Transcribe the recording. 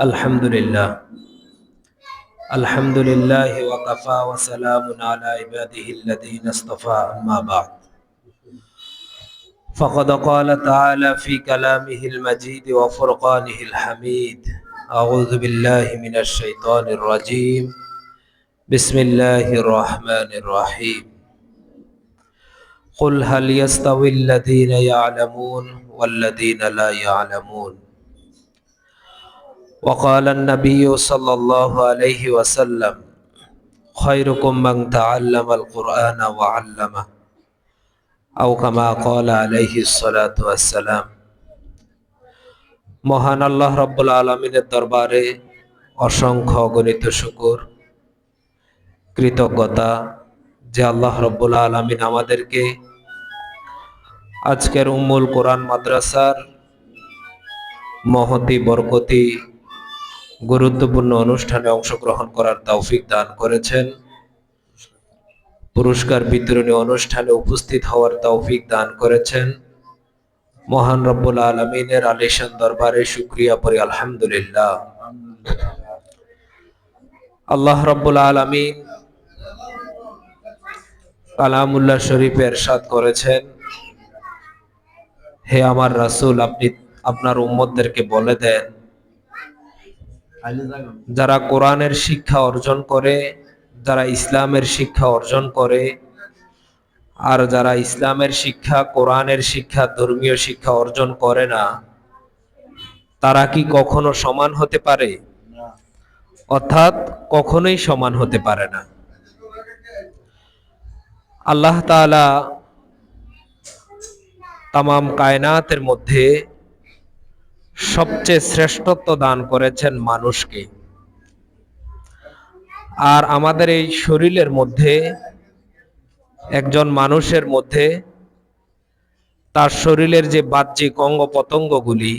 الحمد لله. الحمد لله وكفى وسلام على عباده الذين اصطفى أما بعد. فقد قال تعالى في كلامه المجيد وفرقانه الحميد أعوذ بالله من الشيطان الرجيم. بسم الله الرحمن الرحيم. قل هل يستوي الذين يعلمون والذين لا يعلمون؟ وقال النبي صلى الله عليه وسلم خيركم من تعلم القرآن وعلمه أو كما قال عليه الصلاة والسلام মহান আল্লাহ রব্বুল আলমিনের দরবারে অসংখ্য অগণিত শুকুর কৃতজ্ঞতা যে আল্লাহ রব্বুল আলমিন আমাদেরকে আজকের উম্মুল কোরআন মাদ্রাসার মহতি বরকতি গুরুত্বপূর্ণ অনুষ্ঠানে অংশগ্রহণ করার তৌফিক দান করেছেন। পুরস্কার বিতরণী অনুষ্ঠানে উপস্থিত হওয়ার তৌফিক দান করেছেন। মহান রব্বুল আলমিনের আলিশান দরবারে শুক্রিয়া পরি আলহামদুলিল্লাহ। আল্লাহ রব্বুল আলমিন কালামুল্লাহ শরীফ এরশাদ করেছেন। হে আমার রাসূল, আপনি আপনার উম্মতদেরকে বলে দেন যারা কোরআনের শিক্ষা অর্জন করে, যারা ইসলামের শিক্ষা অর্জন করে, আর যারা ইসলামের শিক্ষা, কোরআনের শিক্ষা, ধর্মীয় শিক্ষা অর্জন করে না, তারা কি কখনো সমান হতে পারে? অর্থাৎ কখনোই সমান হতে পারে না। আল্লাহ তাআলা তামাম কায়নাতের মধ্যে সবচেয়ে শ্রেষ্ঠত্ব দান করেছেন মানুষকে। আর আমাদের এই শরীরের মধ্যে, একজন মানুষের মধ্যে, তার শরীরের যে বাহ্যিক অঙ্গ পতঙ্গগুলি